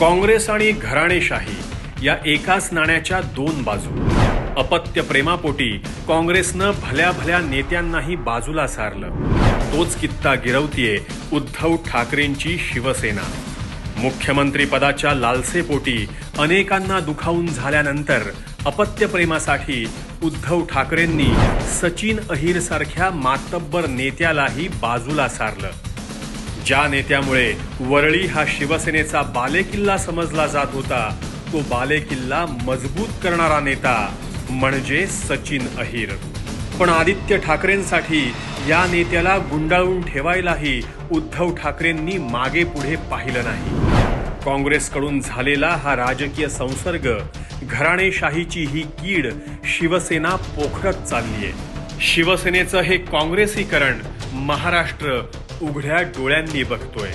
काँग्रेस आणि घराणेशाही या एकाच नाण्याच्या दोन बाजू. अपत्य प्रेमापोटी काँग्रेसनं भल्या भल्या नेत्यांनाही बाजूला सारलं. तोच कित्ता गिरवतीये उद्धव ठाकरेंची शिवसेना. मुख्यमंत्री पदाच्या लालसेपोटी अनेकांना दुखावून झाल्यानंतर अपत्य प्रेमासाठी उद्धव ठाकरेंनी सचिन अहिरसारख्या मातब्बर नेत्यालाही बाजूला सारलं. ज्या नेत्यामुळे वरळी हा शिवसेनेचा बालेकिल्ला समजला जात होता तो बालेकिल्ला मजबूत करणारा नेता म्हणजे सचिन अहिर. पण आदित्य ठाकरेंसाठी या नेत्याला गुंडाळून ठेवायलाही उद्धव ठाकरेंनी मागे पुढे पाहिलं नाही. काँग्रेसकडून झालेला हा राजकीय संसर्ग घराणेशाहीची ही कीड शिवसेना पोखरत चाललीये. शिवसेनेचं हे काँग्रेसीकरण महाराष्ट्र उघड्या डोळ्यांनी बघतोय.